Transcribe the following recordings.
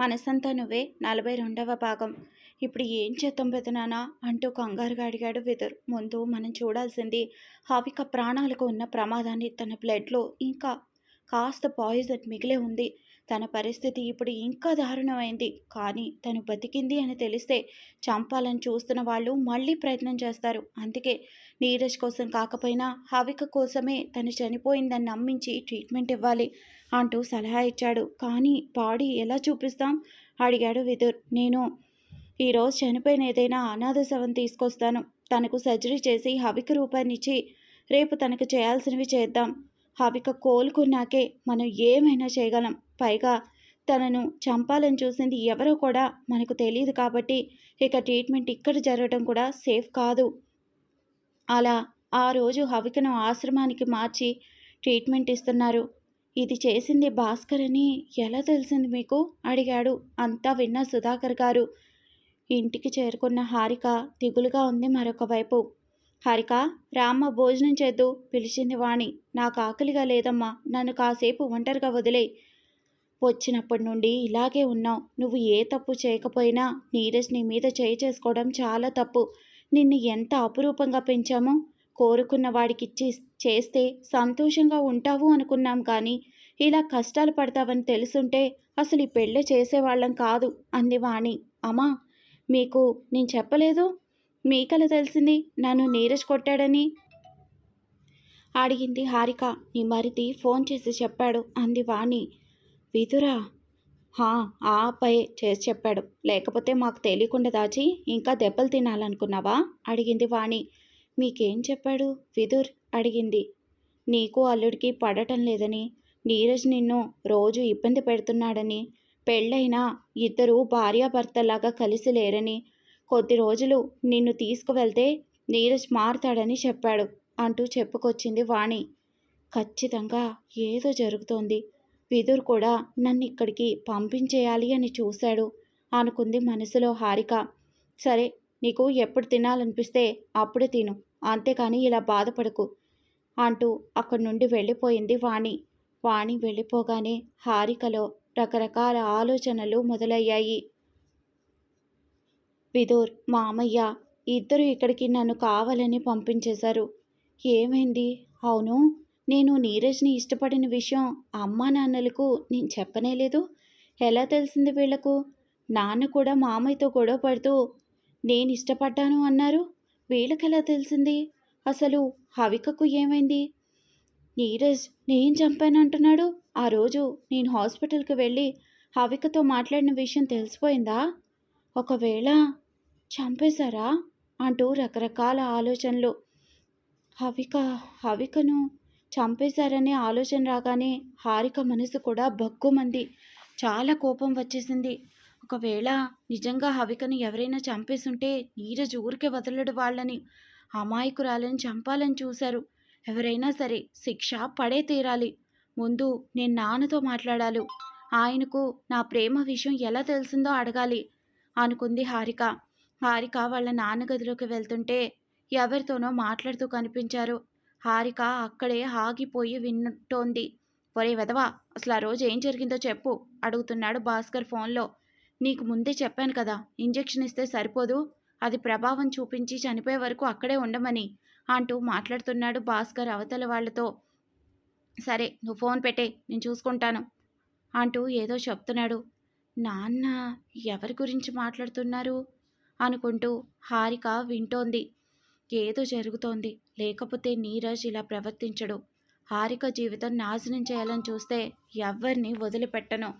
మనసంతా నువ్వే నలభై రెండవ భాగం. ఇప్పుడు ఏం చేద్దాం పెదనానా అంటూ కంగారుగా అడిగాడు విదుర్. ముందు మనం చూడాల్సింది హావిక ప్రాణాలకు ఉన్న ప్రమాదాన్ని తన బ్లడ్లో ఇంకా కాస్త పాయిజన్ మిగిలే ఉంది. తన పరిస్థితి ఇప్పుడు ఇంకా దారుణమైంది. కానీ తను బతికింది అని తెలిస్తే చంపాలని చూస్తున్న వాళ్ళు మళ్ళీ ప్రయత్నం చేస్తారు. అందుకే నీరజ్ కోసం కాకపోయినా హవిక కోసమే తను చనిపోయిందని నమ్మించి ట్రీట్మెంట్ ఇవ్వాలి అంటూ సలహా ఇచ్చాడు. కానీ బాడీ ఎలా చూపిస్తాం? అడిగాడు విదుర్. నేను ఈరోజు చనిపోయిన ఏదైనా అనాథ శవం తీసుకొస్తాను. తనకు సర్జరీ చేసి హవిక రూపాన్నిచ్చి రేపు తనకు చేయాల్సినవి చేద్దాం. హవిక కోలుకున్నాకే మనం ఏమైనా చేయగలం. పైగా తనను చంపాలని చూసింది ఎవరో కూడా మనకు తెలియదు కాబట్టి ఇక ట్రీట్మెంట్ ఇక్కడ జరగడం కూడా సేఫ్ కాదు. అలా ఆ రోజు హవికను ఆశ్రమానికి మార్చి ట్రీట్మెంట్ ఇస్తున్నారు. ఇది చేసింది భాస్కర్ అని ఎలా తెలిసింది మీకు? అడిగాడు. అంతా విన్న సుధాకర్ గారు. ఇంటికి చేరుకున్న హారిక దిగులుగా ఉంది మరొక వైపు. హారిక రామ్మ భోజనం చేద్దు పిలిచింది వాణి. నాకు ఆకలిగా లేదమ్మా. నన్ను కాసేపు ఒంటరిగా వదిలే వచ్చినప్పటి నుండి ఇలాగే ఉన్నావు. నువ్వు ఏ తప్పు చేయకపోయినా నీరజ్ నీ మీద చేయి చేసుకోవడం చాలా తప్పు. నిన్ను ఎంత అపురూపంగా పెంచామో? కోరుకున్న వాడికి ఇచ్చి చేస్తే సంతోషంగా ఉంటావు అనుకున్నాం కానీ ఇలా కష్టాలు పడతావని తెలుసుంటే అసలు ఈ పెళ్ళి చేసేవాళ్ళం కాదు అంది వాణి. అమ్మా మీకు నేను చెప్పలేదు? మీకలా తెలిసింది? నన్ను నీరజ్ కొట్టాడని? అడిగింది హారిక. నీ మరిది ఫోన్ చేసి చెప్పాడు అంది వాణి. విదురా? ఆపై ఆ పై చేసి చెప్పాడు. లేకపోతే మాకు తెలియకుండా దాచి ఇంకా దెబ్బలు తినాలనుకున్నావా? అడిగింది వాణి. మీకేం చెప్పాడు? విదుర్ అడిగింది. నీకు అల్లుడికి పడటం లేదని నీరజ్ నిన్ను రోజు ఇబ్బంది పెడుతున్నాడని పెళ్ళైనా ఇద్దరు భార్యాభర్తలాగా కలిసి లేరని కొద్ది రోజులు నిన్ను తీసుకువెళ్తే నీరజ్ మారుతాడని చెప్పాడు అంటూ చెప్పుకొచ్చింది వాణి. ఖచ్చితంగా ఏదో జరుగుతోంది. విదుర్ కూడా నన్ను ఇక్కడికి పంపించేయాలి అని చూశాడు. అనుకుంది మనసులో హారిక. సరే నీకు ఎప్పుడు తినాలనిపిస్తే అప్పుడే తిను. అంతేకాని ఇలా బాధపడకు అంటూ అక్కడి నుండి వెళ్ళిపోయింది వాణి. వాణి వెళ్ళిపోగానే హారికలో రకరకాల ఆలోచనలు మొదలయ్యాయి. విదూర్ మామయ్య ఇద్దరు ఇక్కడికి నన్ను కావాలని పంపించేశారు. ఏమైంది? అవును నేను నీరజ్ని ఇష్టపడిన విషయం అమ్మా నాన్నలకు నేను చెప్పనే లేదు. ఎలా తెలిసింది వీళ్ళకు నాన్న కూడా మామయ్యతో గొడవ పడుతూ నేను ఇష్టపడ్డాను అన్నారు. వీళ్ళకి ఎలా తెలిసింది? అసలు హవికకు ఏమైంది? నీరజ్ నేను చంపానంటున్నాడు ఆ రోజు నేను హాస్పిటల్కి వెళ్ళి హవికతో మాట్లాడిన విషయం తెలిసిపోయిందా? ఒకవేళ చంపేశారా? అంటూ రకరకాల ఆలోచనలు. హవిక హవికను చంపేశారనే ఆలోచన రాగానే హారిక మనసు కూడా బగ్గుమంది చాలా కోపం వచ్చేసింది. ఒకవేళ నిజంగా హవికను ఎవరైనా చంపేసుంటే నీరజ్ ఊరికే వదలడు వాళ్ళని. అమాయకురాలని చంపాలని చూశారు. ఎవరైనా సరే శిక్ష పడే తీరాలి. ముందు నేను నాన్నతో మాట్లాడాలి. ఆయనకు నా ప్రేమ విషయం ఎలా తెలిసిందో అడగాలి అనుకుంది హారిక. హారిక వాళ్ళ నాన్న గదిలోకి వెళ్తుంటే ఎవరితోనో మాట్లాడుతూ కనిపించారు. హారిక అక్కడే ఆగిపోయి వింటోంది. ఒరే వెదవా అసలు ఆ రోజు ఏం జరిగిందో చెప్పు అడుగుతున్నాడు భాస్కర్ ఫోన్లో. నీకు ముందే చెప్పాను కదా ఇంజెక్షన్ ఇస్తే సరిపోదు అది ప్రభావం చూపించి చనిపోయే వరకు అక్కడే ఉండమని అంటూ మాట్లాడుతున్నాడు భాస్కర్ అవతల వాళ్ళతో సరే నువ్వు ఫోన్ పెట్టే నేను చూసుకుంటాను అంటూ ఏదో చెప్తున్నాడు. నాన్న ఎవరి గురించి మాట్లాడుతున్నారు? అనుకుంటూ హారిక వింటోంది. ఏదో జరుగుతోంది. లేకపోతే నీరజ్ ఇలా ప్రవర్తించడు. హారిక జీవితం నాశనం చేయాలని చూస్తే ఎవరిని వదిలిపెట్టను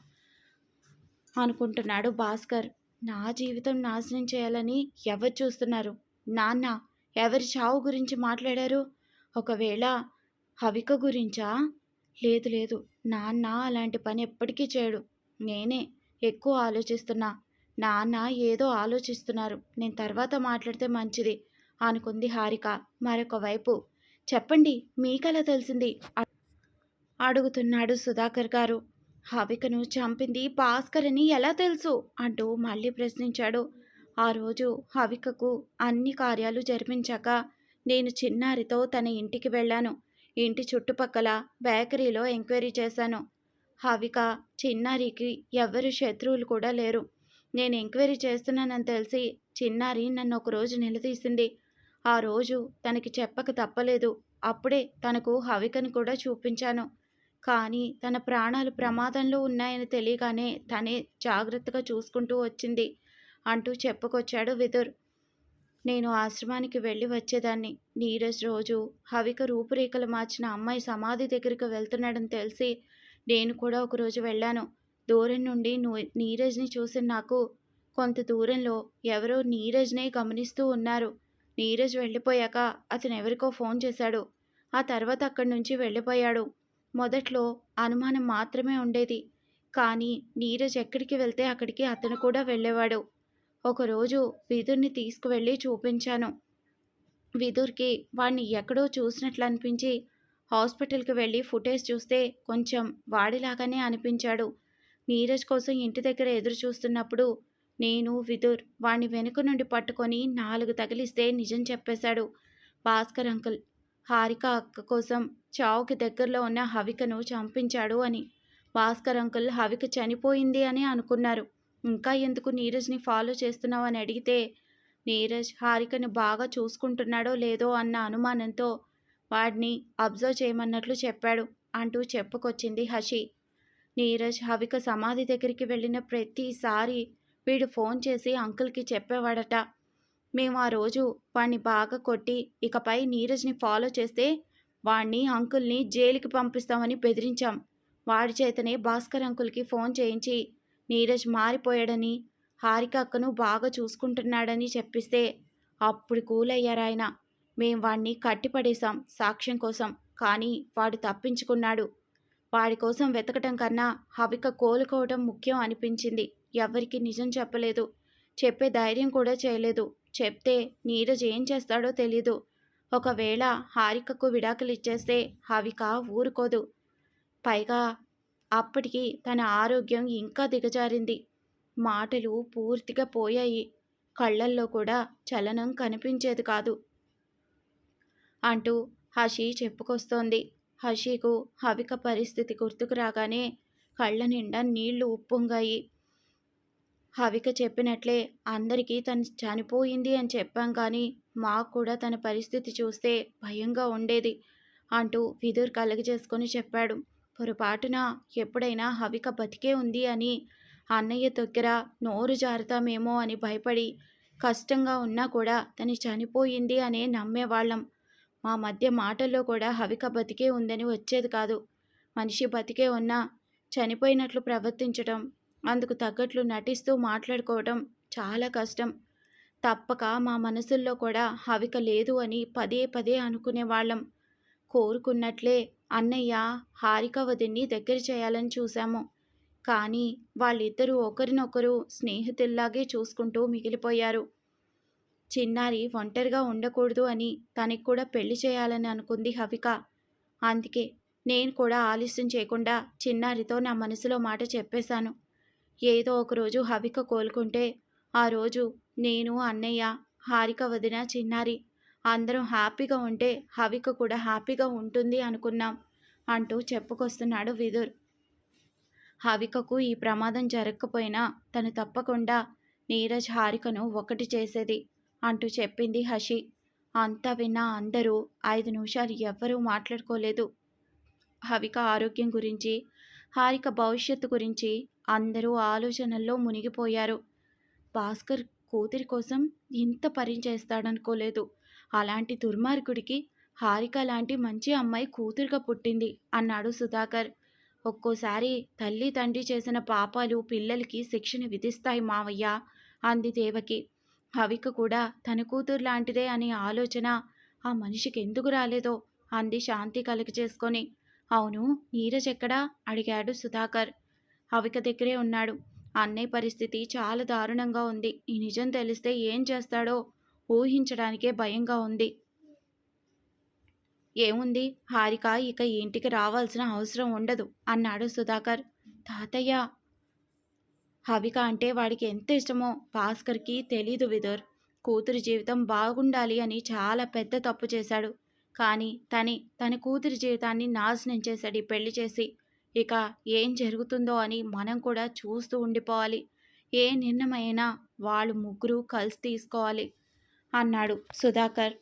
అనుకుంటున్నాడు భాస్కర్. నా జీవితం నాశనం చేయాలని ఎవరు చూస్తున్నారు? నాన్న ఎవరి చావు గురించి మాట్లాడారు? ఒకవేళ హవిక గురించా? లేదు లేదు. నాన్న అలాంటి పని ఎప్పటికీ చేయడు. నేనే ఎక్కువ ఆలోచిస్తున్నా. నాన్న ఏదో ఆలోచిస్తున్నారు. నేను తర్వాత మాట్లాడితే మంచిది. అనుకుంది హారిక. మరొక వైపు చెప్పండి మీకలా తెలిసింది? అడుగుతున్నాడు సుధాకర్ గారు. హవికను చంపింది భాస్కర్ అని ఎలా తెలుసు? అంటూ మళ్ళీ ప్రశ్నించాడు. ఆ రోజు హవికకు అన్ని కార్యాలు జరిపించాక నేను చిన్నారితో తన ఇంటికి వెళ్ళాను. ఇంటి చుట్టుపక్కల బేకరీలో ఎంక్వైరీ చేశాను. హవిక చిన్నారికి ఎవ్వరు శత్రువులు కూడా లేరు. నేను ఎంక్వైరీ చేస్తున్నానని తెలిసి చిన్నారి నన్ను ఒకరోజు నిలదీసింది. ఆ రోజు తనకి చెప్పక తప్పలేదు. అప్పుడే తనకు హవికను కూడా చూపించాను. కానీ తన ప్రాణాలు ప్రమాదంలో ఉన్నాయని తెలియగానే తనే జాగ్రత్తగా చూసుకుంటూ వచ్చింది అంటూ చెప్పుకొచ్చాడు విదుర్. నేను ఆశ్రమానికి వెళ్ళి వచ్చేదాన్ని. నీరజ్ రోజు హవిక రూపురేఖలు మార్చిన అమ్మాయి సమాధి దగ్గరికి వెళ్తున్నాడని తెలిసి నేను కూడా ఒకరోజు వెళ్ళాను. దూరం నుండి నీరజ్ని చూసిన నాకు కొంత దూరంలో ఎవరో నీరజ్నే గమనిస్తూ ఉన్నారు. నీరజ్ వెళ్ళిపోయాక అతను ఎవరికో ఫోన్ చేశాడు. ఆ తర్వాత అక్కడి నుంచి వెళ్ళిపోయాడు. మొదట్లో అనుమానం మాత్రమే ఉండేది. కానీ నీరజ్ ఎక్కడికి వెళ్తే అక్కడికి అతను కూడా వెళ్ళేవాడు. ఒకరోజు విదుర్ని తీసుకువెళ్ళి చూపించాను. విదుర్కి వాడిని ఎక్కడో చూసినట్లు అనిపించి హాస్పిటల్కి వెళ్ళి ఫుటేజ్ చూస్తే కొంచెం వాడిలాగానే అనిపించాడు. నీరజ్ కోసం ఇంటి దగ్గర ఎదురు చూస్తున్నప్పుడు నేను విదుర్ వాణ్ణి వెనుక నుండి పట్టుకొని నాలుగు తగిలిస్తే నిజం చెప్పేశాడు భాస్కర్ అంకుల్. హారిక అక్క కోసం చావుకి దగ్గరలో ఉన్న హవికను చంపించాడు అని. భాస్కర్ అంకుల్ హవిక చనిపోయింది అని అనుకున్నారు. ఇంకా ఎందుకు నీరజ్ని ఫాలో చేస్తున్నావు అని అడిగితే నీరజ్ హారికను బాగా చూసుకుంటున్నాడో లేదో అన్న అనుమానంతో వాడిని అబ్జర్వ్ చేయమన్నట్లు చెప్పాడు అంటూ చెప్పుకొచ్చింది హషి. నీరజ్ హవిక సమాధి దగ్గరికి వెళ్ళిన ప్రతిసారి వీడు ఫోన్ చేసి అంకుల్కి చెప్పేవాడట. మేము ఆ రోజు వాణ్ణి బాగా కొట్టి ఇకపై నీరజ్ని ఫాలో చేస్తే వాణ్ణి అంకుల్ని జైలుకి పంపిస్తామని బెదిరించాం. వాడి చేతనే భాస్కర్ అంకుల్కి ఫోన్ చేయించి నీరజ్ మారిపోయాడని హారిక అక్కను బాగా చూసుకుంటున్నాడని చెప్పిస్తే అప్పుడు కూలయ్యారాయన మేం వాణ్ణి కట్టిపడేశాం సాక్ష్యం కోసం కానీ వాడు తప్పించుకున్నాడు. వాడి కోసం వెతకటం కన్నా హవిక కోలుకోవడం ముఖ్యం అనిపించింది. ఎవరికి నిజం చెప్పలేదు. చెప్పే ధైర్యం కూడా చేయలేదు. చెప్తే నీరజ్ ఏం చేస్తాడో తెలీదు. ఒకవేళ హారికకు విడాకులు ఇచ్చేస్తే హవిక ఊరుకోదు. పైగా అప్పటికి తన ఆరోగ్యం ఇంకా దిగజారింది. మాటలు పూర్తిగా పోయాయి. కళ్ళల్లో కూడా చలనం కనిపించేది కాదు. అంటూ హషి చెప్పుకొస్తోంది. హషీకు హవిక పరిస్థితి గుర్తుకు రాగానే కళ్ళ నిండా నీళ్ళు ఉప్పొంగాయి. హవిక చెప్పినట్లే అందరికీ తను చనిపోయింది అని చెప్పాం కానీ మాకు కూడా తన పరిస్థితి చూస్తే భయంగా ఉండేది అంటూ విదుర్ కలగజేసుకొని చెప్పాడు. పొరపాటున ఎప్పుడైనా హవిక బతికే ఉంది అని అన్నయ్య దగ్గర నోరు జారుతామేమో అని భయపడి కష్టంగా ఉన్నా కూడా తను చనిపోయింది అనే నమ్మేవాళ్ళం. మా మధ్య మాటల్లో కూడా హవిక బతికే ఉందని వచ్చేది కాదు. మనిషి బతికే ఉన్నా చనిపోయినట్లు ప్రవర్తించటం అందుకు తగ్గట్లు నటిస్తూ మాట్లాడుకోవడం చాలా కష్టం. తప్పక మా మనసుల్లో కూడా హవిక లేదు అని పదే పదే అనుకునేవాళ్ళం కోరుకున్నట్లే అన్నయ్య హారిక వదిన్ని దగ్గర చేయాలని చూశాము. కానీ వాళ్ళిద్దరూ ఒకరినొకరు స్నేహితుల్లాగే చూసుకుంటూ మిగిలిపోయారు. చిన్నారి ఒంటరిగా ఉండకూడదు అని తనకి కూడా పెళ్ళి చేయాలని అనుకుంది హవిక. అందుకే నేను కూడా ఆలస్యం చేయకుండా చిన్నారితో నా మనసులో మాట చెప్పేశాను. ఏదో ఒకరోజు హవిక కోలుకుంటే ఆ రోజు నేను అన్నయ్య హారిక వదిన చిన్నారి అందరం హ్యాపీగా ఉంటే హవిక కూడా హ్యాపీగా ఉంటుంది అనుకున్నాం అంటూ చెప్పుకొస్తున్నాడు విదుర్. హవికకు ఈ ప్రమాదం జరగకపోయినా తను తప్పకుండా నీరజ్ హారికను ఒకటి చేసేది అంటూ చెప్పింది హషి. అంతా విన్న అందరూ ఐదు నిమిషాలు ఎవ్వరూ మాట్లాడుకోలేదు. హవిక ఆరోగ్యం గురించి హారిక భవిష్యత్తు గురించి అందరూ ఆలోచనల్లో మునిగిపోయారు. భాస్కర్ కూతురి కోసం ఇంత పని చేస్తాడనుకోలేదు. అలాంటి దుర్మార్గుడికి హారిక లాంటి మంచి అమ్మాయి కూతురుగా పుట్టింది అన్నాడు సుధాకర్. ఒక్కోసారి తల్లి తండ్రి చేసిన పాపాలు పిల్లలకి శిక్షణ విధిస్తాయి మావయ్య అంది దేవకి. హవిక కూడా తన కూతురు లాంటిదే అనే ఆలోచన ఆ మనిషికి ఎందుకు రాలేదో అంది శాంతి కలుగ చేసుకొని అవును నీరజ్ ఎక్కడా? అడిగాడు సుధాకర్. హవిక దగ్గరే ఉన్నాడు. అన్నయ్య పరిస్థితి చాలా దారుణంగా ఉంది. ఈ నిజం తెలిస్తే ఏం చేస్తాడో ఊహించడానికే భయంగా ఉంది. ఏముంది? హారిక ఇక ఇంటికి రావాల్సిన అవసరం ఉండదు అన్నాడు సుధాకర్. తాతయ్య! హవిక అంటే వాడికి ఎంత ఇష్టమో భాస్కర్కి తెలీదు విదుర్. కూతురి జీవితం బాగుండాలి అని చాలా పెద్ద తప్పు చేశాడు. కానీ తని తన కూతురి జీవితాన్ని నాశనం చేశాడు ఈ పెళ్ళి చేసి. ఇక ఏం జరుగుతుందో అని మనం కూడా చూస్తూ ఉండిపోవాలి. ఏ నిర్ణయమైనా వాళ్ళు ముగ్గురు కలిసి తీసుకోవాలి అన్నాడు సుధాకర్.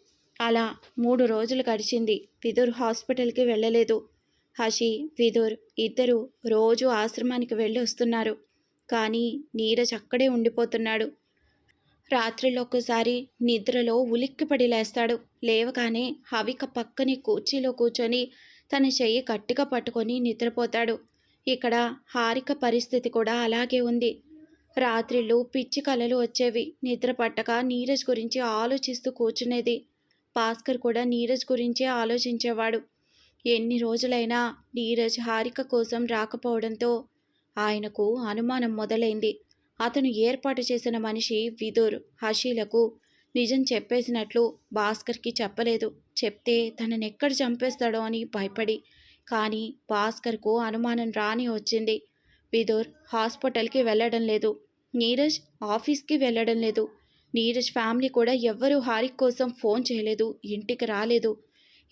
అలా మూడు రోజులు గడిచింది. విదుర్ హాస్పిటల్కి వెళ్ళలేదు. హషి విదుర్ ఇద్దరు రోజు ఆశ్రమానికి వెళ్ళి వస్తున్నారు. కానీ నీరజ్ అక్కడే ఉండిపోతున్నాడు. రాత్రిలో ఒకసారి నిద్రలో ఉలిక్కిపడి లేస్తాడు. లేవగానే హవిక పక్కనే కుర్చీలో కూర్చొని తన చెయ్యి గట్టిగా పట్టుకొని నిద్రపోతాడు. ఇక్కడ హారిక పరిస్థితి కూడా అలాగే ఉంది. రాత్రిళ్ళు పిచ్చి కలలు వచ్చేవి. నిద్ర పట్టక నీరజ్ గురించి ఆలోచిస్తూ కూర్చునేది. భాస్కర్ కూడా నీరజ్ గురించే ఆలోచించేవాడు. ఎన్ని రోజులైనా నీరజ్ హారిక కోసం రాకపోవడంతో ఆయనకు అనుమానం మొదలైంది. అతను ఏర్పాటు చేసిన మనిషి విదుర్ హషీలకు నిజం చెప్పేసినట్లు భాస్కర్కి చెప్పలేదు. చెప్తే తనని ఎక్కడ చంపేస్తాడో అని భయపడి. కానీ భాస్కర్కు అనుమానం రాని వచ్చింది. విదూర్ హాస్పిటల్కి వెళ్ళడం లేదు. నీరజ్ ఆఫీస్కి వెళ్ళడం లేదు. నీరజ్ ఫ్యామిలీ కూడా ఎవ్వరూ హారిక్ కోసం ఫోన్ చేయలేదు. ఇంటికి రాలేదు.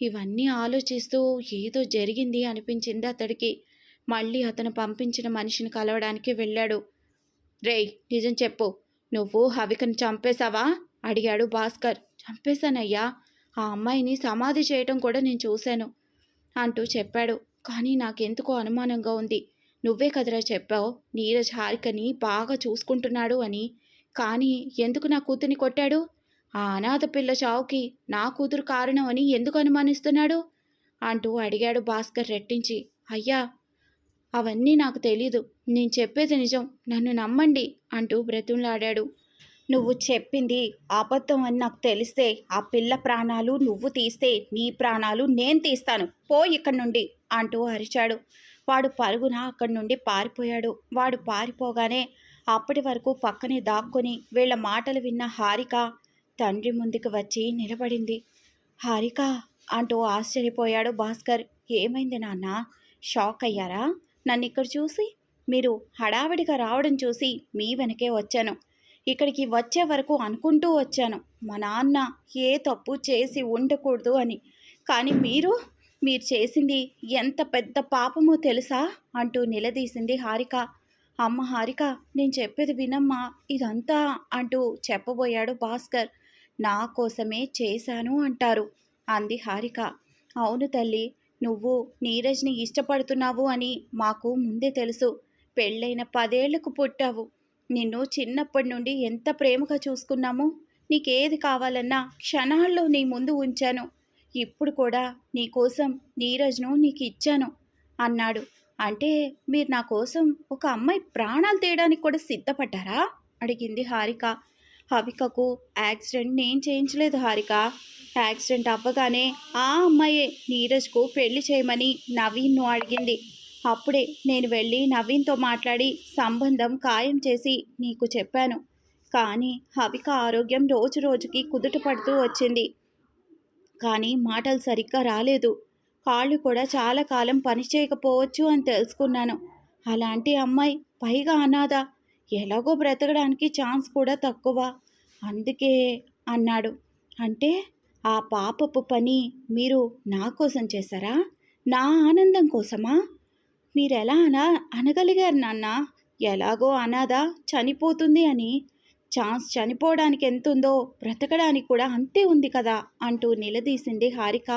ఇవన్నీ ఆలోచిస్తూ ఏదో జరిగింది అనిపించింది అతడికి. మళ్ళీ అతను పంపించిన మనిషిని కలవడానికి వెళ్ళాడు. రేయ్ నిజం చెప్పు. నువ్వు హవికను చంపేశావా? అడిగాడు భాస్కర్. చంపేశానయ్యా ఆ అమ్మాయిని సమాధి చేయటం కూడా నేను చూశాను అంటూ చెప్పాడు. కానీ నాకెందుకో అనుమానంగా ఉంది. నువ్వే కదరా చెప్పావు నీరజ్ హారికని బాగా చూసుకుంటున్నాడు అని. కానీ ఎందుకు నా కూతుర్ని కొట్టాడు? ఆ అనాథ పిల్ల చావుకి నా కూతురు కారణం అని ఎందుకు అనుమానిస్తున్నాడు? అంటూ అడిగాడు భాస్కర్ రెట్టించి. అయ్యా అవన్నీ నాకు తెలీదు. నేను చెప్పేది నిజం. నన్ను నమ్మండి అంటూ బ్రతిమలాడాడు. నువ్వు చెప్పింది అబద్ధం అని నాకు తెలిస్తే ఆ పిల్ల ప్రాణాలు నువ్వు తీస్తే నీ ప్రాణాలు నేను తీస్తాను. పో ఇక్కడి నుండి అంటూ అరిచాడు. వాడు పరుగున అక్కడి నుండి పారిపోయాడు. వాడు పారిపోగానే అప్పటి వరకు పక్కనే దాక్కుని వీళ్ళ మాటలు విన్న హారిక తండ్రి ముందుకు వచ్చి నిలబడింది. హారిక అంటూ ఆశ్చర్యపోయాడు భాస్కర్. ఏమైంది నాన్న? షాక్ అయ్యారా? నన్ను ఇక్కడ చూసి మీరు హడావిడిగా రావడం చూసి మీ వెనకే వచ్చాను. ఇక్కడికి వచ్చే వరకు అనుకుంటూ వచ్చాను. మా నాన్న ఏ తప్పు చేసి ఉండకూడదు అని. కానీ మీరు మీరు చేసింది ఎంత పెద్ద పాపమో తెలుసా? అంటూ నిలదీసింది హారిక. అమ్మ హారిక నేను చెప్పేది వినమ్మా. ఇదంతా అంటూ చెప్పబోయాడు భాస్కర్. నా కోసమే చేశాను అంటారు అంది హారిక. అవును తల్లి నువ్వు నీరజ్ని ఇష్టపడుతున్నావు అని మాకు ముందే తెలుసు. పెళ్ళైన పదేళ్ళకు పుట్టావు. నిన్ను చిన్నప్పటి నుండి ఎంత ప్రేమగా చూసుకున్నామో నీకేది కావాలన్నా క్షణాల్లో నీ ముందు ఉంచాను. ఇప్పుడు కూడా నీకోసం నీరజ్ను నీకు ఇచ్చాను అన్నాడు. అంటే మీరు నా కోసం ఒక అమ్మాయి ప్రాణాలు తీయడానికి కూడా సిద్ధపడ్డారా? అడిగింది హారిక. హవికకు యాక్సిడెంట్ నేను చేయించలేదు హారిక. యాక్సిడెంట్ అవ్వగానే ఆ అమ్మాయే నీరజ్కు పెళ్ళి చేయమని నవీన్ను అడిగింది. అప్పుడే నేను వెళ్ళి నవీన్తో మాట్లాడి సంబంధం ఖాయం చేసి నీకు చెప్పాను. కానీ హవిక ఆరోగ్యం రోజు రోజుకి కుదుట పడుతూ వచ్చింది. కానీ మాటలు సరిగ్గా రాలేదు. కాళ్ళు కూడా చాలా కాలం పని చేయకపోవచ్చు అని తెలుసుకున్నాను. అలాంటి అమ్మాయి పైగా అనాథ. ఎలాగో బ్రతకడానికి ఛాన్స్ కూడా తక్కువ. అందుకే అన్నాడు. అంటే ఆ పాపపు పని మీరు నా కోసం చేశారా? నా ఆనందం కోసమా? మీరెలా అనా అనగలిగారు నాన్న? ఎలాగో అనాథ చనిపోతుంది అని. ఛాన్స్ చనిపోవడానికి ఎంతుందో బ్రతకడానికి కూడా అంతే ఉంది కదా అంటూ నిలదీసింది హారిక.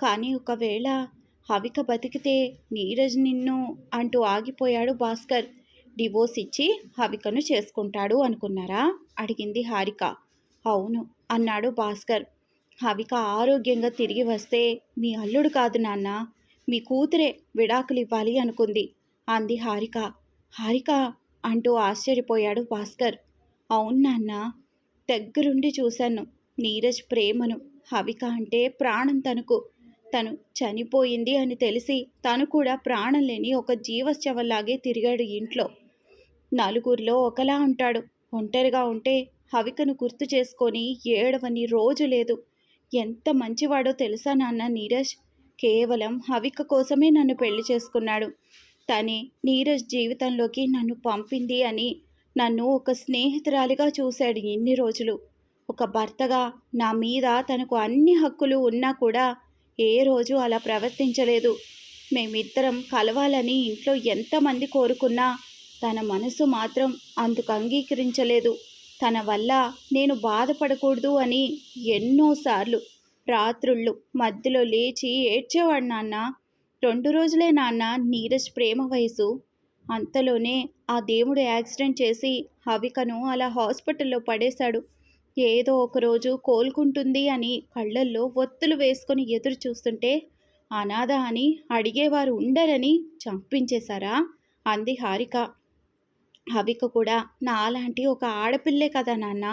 కానీ ఒకవేళ హవిక బతికితే నీరజ్ నిన్ను అంటూ ఆగిపోయాడు భాస్కర్. డివోర్స్ ఇచ్చి హవికను చేసుకుంటాడు అనుకున్నారా? అడిగింది హారిక. అవును అన్నాడు భాస్కర్. హవిక ఆరోగ్యంగా తిరిగి వస్తే మీ అల్లుడు కాదు నాన్న. మీ కూతురే విడాకులు ఇవ్వాలి అనుకుంది. అంది హారిక. హారిక అంటూ ఆశ్చర్యపోయాడు భాస్కర్. అవును నాన్న దగ్గరుండి చూశాను. నీరజ్ ప్రేమను హవిక అంటే ప్రాణం తనకు. తను చనిపోయింది అని తెలిసి తను కూడా ప్రాణం లేని ఒక జీవశవల్లాగే తిరిగాడు ఇంట్లో. నలుగురిలో ఒకలా ఉంటాడు. ఒంటరిగా ఉంటే హవికను గుర్తు చేసుకొని ఏడవని రోజు లేదు. ఎంత మంచివాడో తెలుసా నాన్న నీరజ్? కేవలం హవిక కోసమే నన్ను పెళ్ళి చేసుకున్నాడు. తనే నీరజ్ జీవితంలోకి నన్ను పంపింది అని నన్ను ఒక స్నేహితురాలిగా చూశాడు ఇన్ని రోజులు. ఒక భర్తగా నా మీద తనకు అన్ని హక్కులు ఉన్నా కూడా ఏ రోజు అలా ప్రవర్తించలేదు. మేమిద్దరం కలవాలని ఇంట్లో ఎంతమంది కోరుకున్నా తన మనసు మాత్రం అందుకు అంగీకరించలేదు. తన వల్ల నేను బాధపడకూడదు అని ఎన్నోసార్లు రాత్రుళ్ళు మధ్యలో లేచి ఏడ్చేవాడు నాన్న. రెండు రోజులే నాన్న నీరజ్ ప్రేమ వయసు. అంతలోనే ఆ దేవుడు యాక్సిడెంట్ చేసి హవికను అలా హాస్పిటల్లో పడేశాడు. ఏదో ఒకరోజు కోలుకుంటుంది అని కళ్ళల్లో ఒత్తులు వేసుకొని ఎదురు చూస్తుంటే అనాథ అని అడిగేవారు ఉండరని చంపించేశారా? అంది హారిక. హవిక కూడా నాలాంటి ఒక ఆడపిల్లే కదా నాన్న.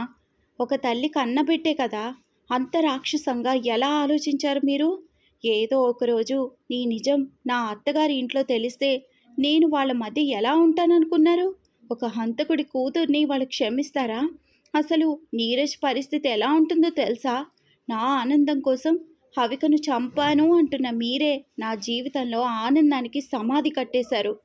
ఒక తల్లి కన్నబిట్టే కదా. అంత రాక్షసంగా ఎలా ఆలోచించారు మీరు? ఏదో ఒకరోజు నీ నిజం నా అత్తగారి ఇంట్లో తెలిస్తే నేను వాళ్ళ మధ్య ఎలా ఉంటాననుకున్నారు? ఒక హంతకుడి కూతుర్ని వాళ్ళు క్షమిస్తారా? అసలు నీరజ్ పరిస్థితి ఎలా ఉంటుందో తెలుసా? నా ఆనందం కోసం హవికను చంపాను అంటున్న మీరే నా జీవితంలో ఆనందానికి సమాధి కట్టేశారు.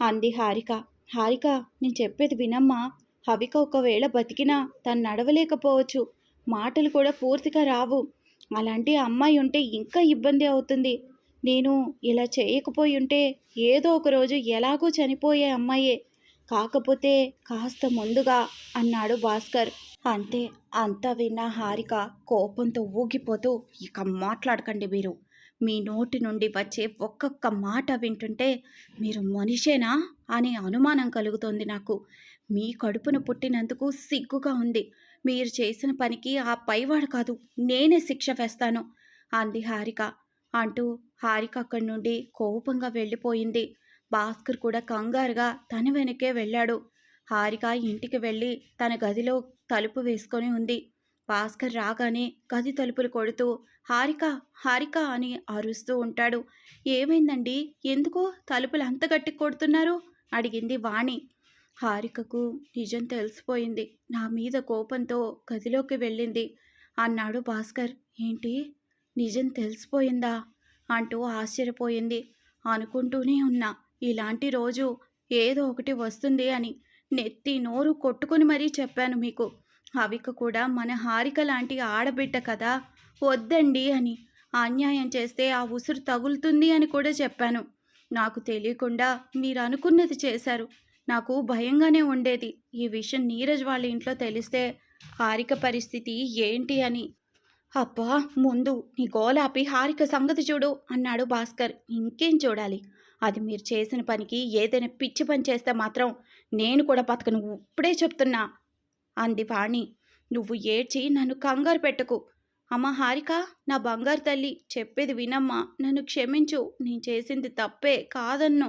అంది హారిక. హారిక నేను చెప్పేది వినమ్మా. హవిక ఒకవేళ బతికినా తను నడవలేకపోవచ్చు. మాటలు కూడా పూర్తిగా రావు. అలాంటి అమ్మాయి ఉంటే ఇంకా ఇబ్బంది అవుతుంది. నేను ఇలా చేయకపోయి ఉంటే ఏదో ఒక రోజు ఎలాగో చనిపోయే అమ్మాయే. కాకపోతే కాస్త ముందుగా అన్నాడు భాస్కర్. అంతే అంతా విన్న హారిక కోపంతో ఊగిపోతూ ఇక మాట్లాడకండి మీరు. మీ నోటి నుండి వచ్చే ఒక్కొక్క మాట వింటుంటే మీరు మనిషేనా? అనే అనుమానం కలుగుతోంది నాకు. మీ కడుపున పుట్టినందుకు సిగ్గుగా ఉంది. మీరు చేసిన పనికి ఆ పైవాడు కాదు నేనే శిక్ష వేస్తాను అంది హారిక. అంటూ హారిక అక్కడి నుండి కోపంగా వెళ్ళిపోయింది. భాస్కర్ కూడా కంగారుగా తన వెనకే వెళ్ళాడు. హారిక ఇంటికి వెళ్ళి తన గదిలో తలుపు వేసుకొని ఉంది. భాస్కర్ రాగానే గది తలుపులు కొడుతూ హారిక హారిక అని అరుస్తూ ఉంటాడు. ఏమైందండి? ఎందుకు తలుపులు అంత గట్టి కొడుతున్నారు? అడిగింది వాణి. హారికకు నిజం తెలిసిపోయింది. నా మీద కోపంతో గదిలోకి వెళ్ళింది. అన్నాడు భాస్కర్. ఏంటి? నిజం తెలిసిపోయిందా? అంటూ ఆశ్చర్యపోయింది. అనుకుంటూనే ఉన్నా. ఇలాంటి రోజు ఏదో ఒకటి వస్తుంది అని నెత్తి నోరు కొట్టుకుని మరీ చెప్పాను మీకు. అవిక కూడా మన హారిక లాంటి ఆడబిడ్డ కదా వద్దండి అని అన్యాయం చేస్తే ఆ ఉసురు తగులుతుంది అని కూడా చెప్పాను. నాకు తెలియకుండా మీరు అనుకున్నది చేశారు. నాకు భయంగానే ఉండేది. ఈ విషయం నీరజ్ వాళ్ళ ఇంట్లో తెలిస్తే హారిక పరిస్థితి ఏంటి అని. అబ్బా ముందు నీ గోలాపి హారిక సంగతి చూడు అన్నాడు భాస్కర్. ఇంకేం చూడాలి? అది మీరు చేసిన పనికి ఏదైనా పిచ్చి పని చేస్తే మాత్రం నేను కూడా బతకను ఇప్పుడే చెప్తున్నా అంది వాణి. నువ్వు ఏడ్చి నన్ను కంగారు పెట్టకు. అమ్మ హారిక నా బంగారు తల్లి చెప్పేది వినమ్మా. నన్ను క్షమించు నేను చేసింది తప్పే కాదన్ను.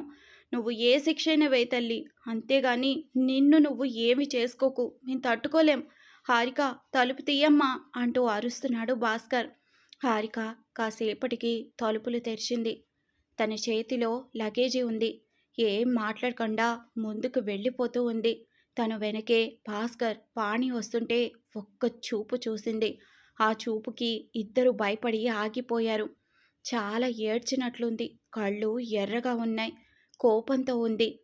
నువ్వు ఏ శిక్ష అయినా వేయి తల్లి. అంతేగాని నిన్ను నువ్వు ఏమి చేసుకోకు. మేము తట్టుకోలేం. హారిక తలుపు తీయమ్మా అంటూ అరుస్తున్నాడు భాస్కర్. హారిక కాసేపటికి తలుపులు తెరిచింది. తన చేతిలో లగేజీ ఉంది. ఏం మాట్లాడకుండా ముందుకు వెళ్ళిపోతూ ఉంది. తను వెనకే భాస్కర్ పాణి వస్తుంటే ఒక్క చూపు చూసింది. ఆ చూపుకి ఇద్దరు భయపడి ఆగిపోయారు. చాలా ఏడ్చినట్లుంది. కళ్ళు ఎర్రగా ఉన్నాయి. కోపంతో ఉంది.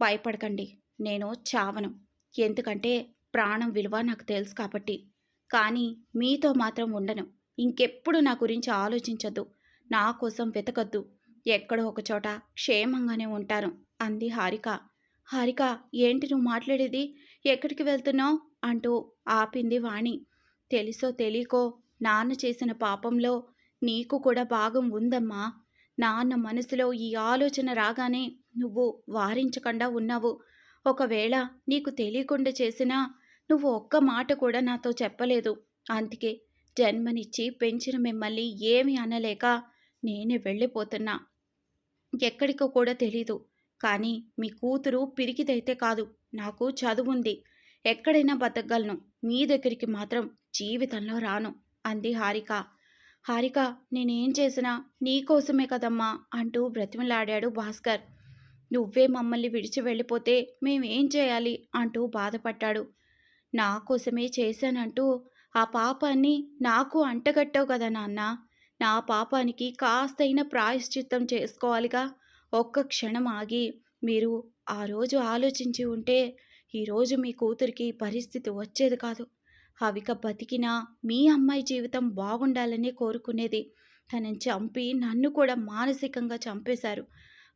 భయపడకండి నేను చావను. ఎందుకంటే ప్రాణం విలువ నాకు తెలుసు కాబట్టి. కానీ మీతో మాత్రం ఉండను. ఇంకెప్పుడు నా గురించి ఆలోచించద్దు. నా కోసం వెతకద్దు. ఎక్కడో ఒకచోట క్షేమంగానే ఉంటాను అంది హారిక. హారిక ఏంటి నువ్వు మాట్లాడేది? ఎక్కడికి వెళ్తున్నావు? అంటూ ఆపింది వాణి. తెలుసో తెలియకో నాన్న చేసిన పాపంలో నీకు కూడా భాగం ఉందమ్మా. నాన్న మనసులో ఈ ఆలోచన రాగానే నువ్వు వారించకుండా ఉన్నావు. ఒకవేళ నీకు తెలియకుండా చేసినా నువ్వు ఒక్క మాట కూడా నాతో చెప్పలేదు. అందుకే జన్మనిచ్చి పెంచిన మిమ్మల్ని ఏమి అనలేక నేనే వెళ్ళిపోతున్నా. ఎక్కడికో కూడా తెలీదు. కానీ మీ కూతురు పిరికిదైతే కాదు. నాకు చదువుంది ఎక్కడైనా బతకగలను. మీ దగ్గరికి మాత్రం జీవితంలో రాను. అంది హారిక. హారిక నేనేం చేసినా నీకోసమే కదమ్మా అంటూ బ్రతిమలాడాడు భాస్కర్. నువ్వే మమ్మల్ని విడిచి వెళ్ళిపోతే మేమేం చేయాలి అంటూ బాధపడ్డాడు. నా కోసమే చేశానంటూ ఆ పాపాన్ని నాకు అంటగట్టావు కదా నాన్న. నా పాపానికి కాస్తైన ప్రాయశ్చిత్తం చేసుకోవాలిగా. ఒక్క క్షణం ఆగి మీరు ఆ రోజు ఆలోచించి ఉంటే ఈరోజు మీ కూతురికి పరిస్థితి వచ్చేది కాదు. హవిక బతికినా మీ అమ్మాయి జీవితం బాగుండాలని కోరుకునేది. తనని చంపి నన్ను కూడా మానసికంగా చంపేశారు.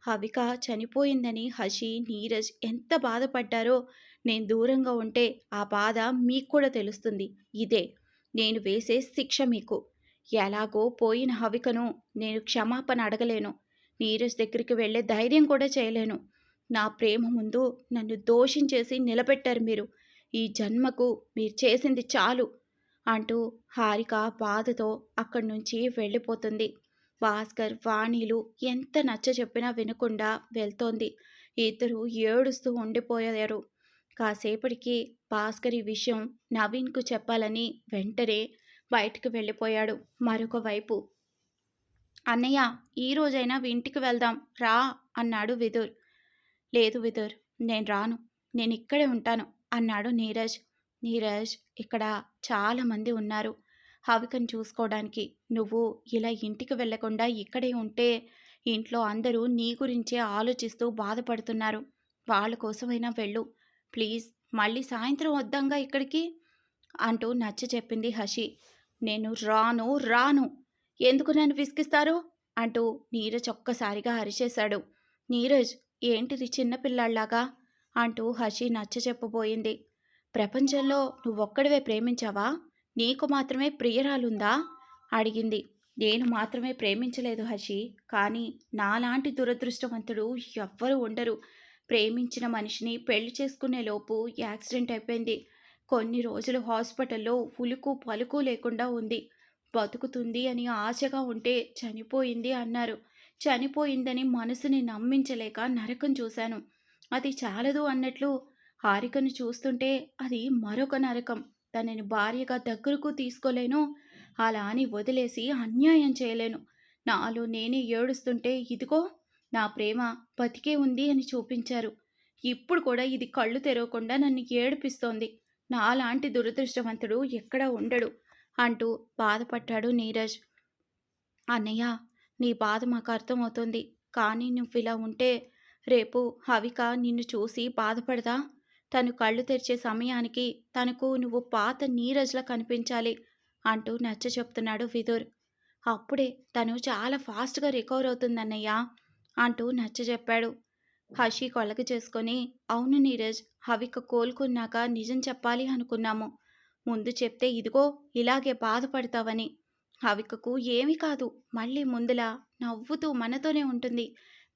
హవిక చనిపోయిందని హషి నీరజ్ ఎంత బాధపడ్డారో నేను దూరంగా ఉంటే ఆ బాధ మీకు కూడా తెలుస్తుంది. ఇదే నేను వేసే శిక్ష మీకు. ఎలాగో పోయిన హవికను నేను క్షమాపణ అడగలేను. నీరజ్ దగ్గరికి వెళ్ళే ధైర్యం కూడా చేయలేను. నా ప్రేమ ముందు నన్ను దోషించేసి నిలబెట్టారు మీరు. ఈ జన్మకు మీరు చేసింది చాలు అంటూ హారిక బాధతో అక్కడి నుంచి వెళ్ళిపోతుంది. భాస్కర్ వాణిలు ఎంత నచ్చ చెప్పినా వినకుండా వెళ్తోంది. ఇద్దరు ఏడుస్తూ ఉండిపోయారు. కాసేపటికి భాస్కర్ ఈ విషయం నవీన్కు చెప్పాలని వెంటనే బయటకు వెళ్ళిపోయాడు. మరొక వైపు అన్నయ్య ఈ రోజైనా ఇంటికి వెళ్దాం రా అన్నాడు విదుర్. లేదు విదుర్ నేను రాను. నేను ఇక్కడే ఉంటాను. అన్నాడు నీరజ్. నీరజ్ ఇక్కడ చాలామంది ఉన్నారు. హవికను చూసుకోవడానికి నువ్వు ఇలా ఇంటికి వెళ్ళకుండా ఇక్కడే ఉంటే ఇంట్లో అందరూ నీ గురించే ఆలోచిస్తూ బాధపడుతున్నారు. వాళ్ళ కోసమైనా వెళ్ళు. ప్లీజ్ మళ్ళీ సాయంత్రం వద్దాంగా ఇక్కడికి? అంటూ నచ్చ చెప్పింది హషి. నేను రాను రాను. ఎందుకు నన్ను విసిగిస్తారు? అంటూ నీరజ్ ఒక్కసారిగా అరిచేశాడు. నీరజ్ ఏంటిది చిన్నపిల్లాళ్ళాగా అంటూ హషి నచ్చ చెప్పబోయింది. ప్రపంచంలో నువ్వొక్కడివే ప్రేమించావా? నీకు మాత్రమే ప్రియురాలుందా? అడిగింది. నేను మాత్రమే ప్రేమించలేదు హషి కానీ నాలాంటి దురదృష్టవంతుడు ఎవ్వరూ ఉండరు. ప్రేమించిన మనిషిని పెళ్ళి చేసుకునే లోపు యాక్సిడెంట్ అయిపోయింది. కొన్ని రోజులు హాస్పిటల్లో ఉలుకు పలుకు లేకుండా ఉంది. బతుకుతుంది అని ఆశగా ఉంటే చనిపోయింది అన్నారు. చనిపోయిందని మనసుని నమ్మించలేక నరకం చూశాను. అది చాలదు అన్నట్లు హారికను చూస్తుంటే అది మరొక నరకం. తనని భార్యగా దగ్గరకు తీసుకోలేను. అలా అని వదిలేసి అన్యాయం చేయలేను. నాలో నేనే ఏడుస్తుంటే ఇదిగో నా ప్రేమ బతికే ఉంది అని చూపించారు. ఇప్పుడు కూడా ఇది కళ్ళు తెరవకుండా నన్ను ఏడిపిస్తోంది. నాలాంటి దురదృష్టవంతుడు ఎక్కడా ఉండడు అంటూ బాధపడ్డాడు నీరజ్. అన్నయ్య నీ బాధ మాకు అర్థమవుతుంది. కానీ నువ్వు ఇలా ఉంటే రేపు హవిక నిన్ను చూసి బాధపడదా? తను కళ్ళు తెరిచే సమయానికి తనకు నువ్వు పాత నీరజ్లా కనిపించాలి అంటూ నచ్చ చెప్తున్నాడు విదుర్. అప్పుడే తను చాలా ఫాస్ట్గా రికవర్ అవుతుందన్నయ్య అంటూ నచ్చ చెప్పాడు. హషి కొలక చేసుకొని అవును నీరజ్ హవిక కోలుకున్నాక నిజం చెప్పాలి అనుకున్నాము. ముందు చెప్తే ఇదిగో ఇలాగే బాధపడతావని. హవికకు ఏమీ కాదు మళ్ళీ ముందులా నవ్వుతూ మనతోనే ఉంటుంది.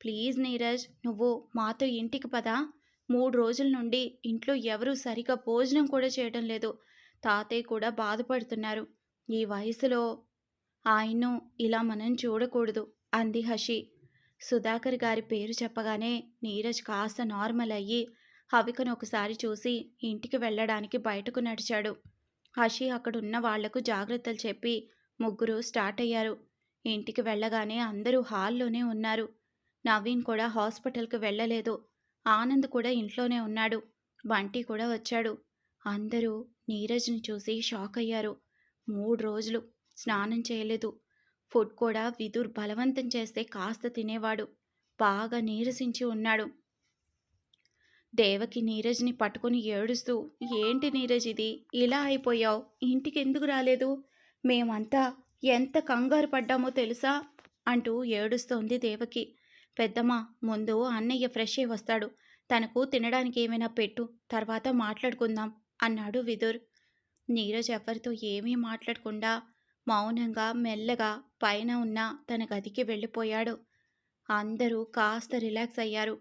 ప్లీజ్ నీరజ్ నువ్వు మాతో ఇంటికి పదా. మూడు రోజుల నుండి ఇంట్లో ఎవరూ సరిగా భోజనం కూడా చేయడం లేదు. తాతయ్య కూడా బాధపడుతున్నారు. ఈ వయసులో ఆయన్ను ఇలా మనం చూడకూడదు అంది హషి. సుధాకర్ గారి పేరు చెప్పగానే నీరజ్ కాస్త నార్మల్ అయ్యి హవికను ఒకసారి చూసి ఇంటికి వెళ్ళడానికి బయటకు నడిచాడు. హషి అక్కడున్న వాళ్ళకు జాగ్రత్తలు చెప్పి ముగ్గురు స్టార్ట్ అయ్యారు. ఇంటికి వెళ్ళగానే అందరూ హాల్లోనే ఉన్నారు. నవీన్ కూడా హాస్పిటల్కి వెళ్ళలేదు. ఆనంద్ కూడా ఇంట్లోనే ఉన్నాడు. బంటి కూడా వచ్చాడు. అందరూ నీరజ్ని చూసి షాక్ అయ్యారు. మూడు రోజులు స్నానం చేయలేదు. ఫుడ్ కూడా విదుర్ బలవంతం చేస్తే కాస్త తినేవాడు. బాగా నీరసించి ఉన్నాడు. దేవకి నీరజ్ని పట్టుకుని ఏడుస్తూ ఏంటి నీరజ్ ఇది? ఇలా అయిపోయావు? ఇంటికి ఎందుకు రాలేదు? మేమంతా ఎంత కంగారు పడ్డామో తెలుసా? అంటూ ఏడుస్తోంది దేవకి. పెద్దమ్మ ముందు అన్నయ్య ఫ్రెష్ అయి వస్తాడు. తనకు తినడానికి ఏమైనా పెట్టు తర్వాత మాట్లాడుకుందాం అన్నాడు విదుర్. నీరజ్ ఎవరితో ఏమీ మాట్లాడకుండా మౌనంగా మెల్లగా పైన ఉన్న తన గదికి వెళ్ళిపోయాడు. అందరూ కాస్త రిలాక్స్ అయ్యారు.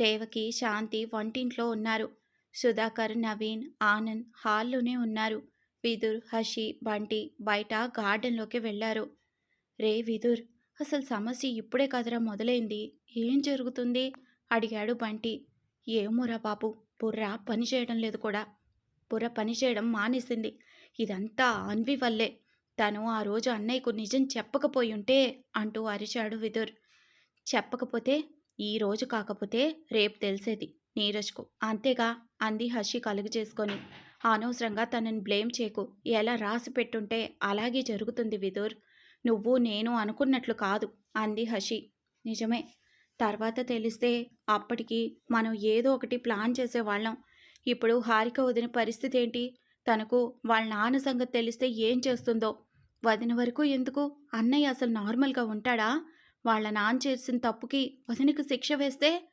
దేవకి శాంతి వంటింట్లో ఉన్నారు. సుధాకర్ నవీన్ ఆనంద్ హాల్లోనే ఉన్నారు. విదుర్ హషి బంటి బయట గార్డెన్లోకి వెళ్ళారు. రే విదుర్ అసలు సమస్య ఇప్పుడే కదరా మొదలైంది. ఏం జరుగుతుంది? అడిగాడు బంటి. ఏమోరా బాబు బుర్ర పని చేయడం లేదు కూడా. బుర్ర పని చేయడం మానేసింది. ఇదంతా అన్వి వల్లే. తను ఆ రోజు అన్నయ్యకు నిజం చెప్పకపోయి ఉంటే అంటూ అరిచాడు విదుర్. చెప్పకపోతే ఈ రోజు కాకపోతే రేపు తెలిసేది. నీరజ్కు. అంతేగా? అంది హర్షి కలుగు చేసుకొని. అనవసరంగా తనని బ్లేమ్ చేయకు. ఎలా రాసి పెట్టుంటే అలాగే జరుగుతుంది విదుర్. నువ్వు నేను అనుకున్నట్లు కాదు అంది హషి. నిజమే. తర్వాత తెలిస్తే అప్పటికి మనం ఏదో ఒకటి ప్లాన్ చేసేవాళ్ళం. ఇప్పుడు హారిక వదిన పరిస్థితి ఏంటి? తనకు వాళ్ళ నాన్న సంగతి తెలిస్తే ఏం చేస్తుందో? వదిన వరకు ఎందుకు? అన్నయ్య అసలు నార్మల్గా ఉంటాడా? వాళ్ళ నాన్న చేసిన తప్పుకి వదినకు శిక్ష వేస్తే?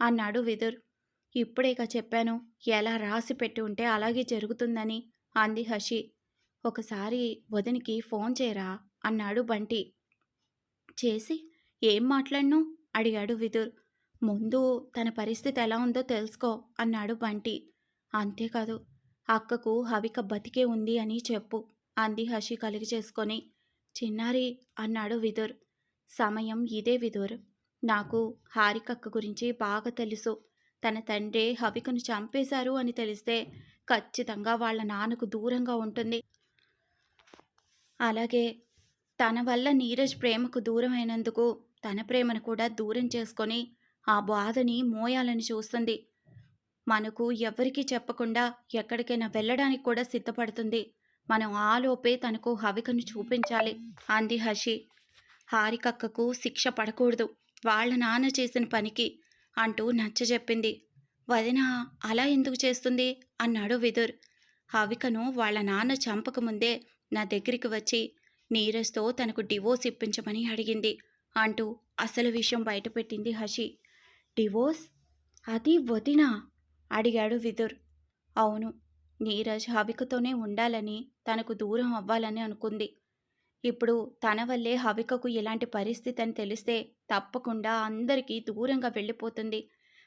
అన్నాడు విదుర్. ఇప్పుడేగా చెప్పాను ఎలా రాసి పెట్టి ఉంటే అలాగే జరుగుతుందని అంది హషి. ఒకసారి వదినికి ఫోన్ చేయరా? అన్నాడు బంటి. చేసి ఏం మాట్లాడను? అడిగాడు విదుర్. ముందు తన పరిస్థితి ఎలా ఉందో తెలుసుకో అన్నాడు బంటి. అంతేకాదు అక్కకు హవిక బతికే ఉంది అని చెప్పు అంది హషి కలిగి చేసుకొని. చిన్నారి అన్నాడు విదుర్. సమయం ఇదే విదుర్. నాకు హారికక్క గురించి బాగా తెలుసు. తన తండ్రి హవికను చంపేశారు అని తెలిస్తే ఖచ్చితంగా వాళ్ళ నాన్నకు దూరంగా ఉంటుంది. అలాగే తన వల్ల నీరజ్ ప్రేమకు దూరమైనందుకు తన ప్రేమను కూడా దూరం చేసుకొని ఆ బాధని మోయాలని చూస్తుంది. మనకు ఎవరికీ చెప్పకుండా ఎక్కడికైనా వెళ్ళడానికి కూడా సిద్ధపడుతుంది. మనం ఆలోపే తనకు హవికను చూపించాలి అంది హషి హారికక్కకు శిక్ష పడకూడదు. వాళ్ళ నాన్న చేసిన పనికి అంటూ నచ్చజెప్పింది వదిన అలా ఎందుకు చేస్తుంది? అన్నాడు విదుర్. హవికను వాళ్ళ నాన్న చంపకముందే నా దగ్గరికి వచ్చి నీరజ్తో తనకు డివోర్స్ ఇప్పించమని అడిగింది. అంటూ అసలు విషయం బయటపెట్టింది హషి. డివోర్స్? అది వదినా? అడిగాడు విదుర్. అవును నీరజ్ హవికతోనే ఉండాలని తనకు దూరం అవ్వాలని అనుకుంది. ఇప్పుడు తన వల్లే హవికకు ఇలాంటి పరిస్థితి అని తెలిస్తే తప్పకుండా అందరికీ దూరంగా వెళ్ళిపోతుంది.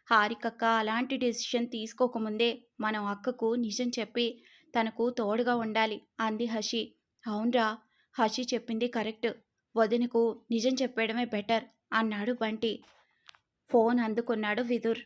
హారికక్క అలాంటి డెసిషన్ తీసుకోకముందే మనం అక్కకు నిజం చెప్పి తనకు తోడుగా ఉండాలి అంది హషి. అవునరా హషి చెప్పింది కరెక్ట్. వదినకు నిజం చెప్పడమే బెటర్ అన్నాడు బంటి. ఫోన్ అందుకున్నాడు విదుర్.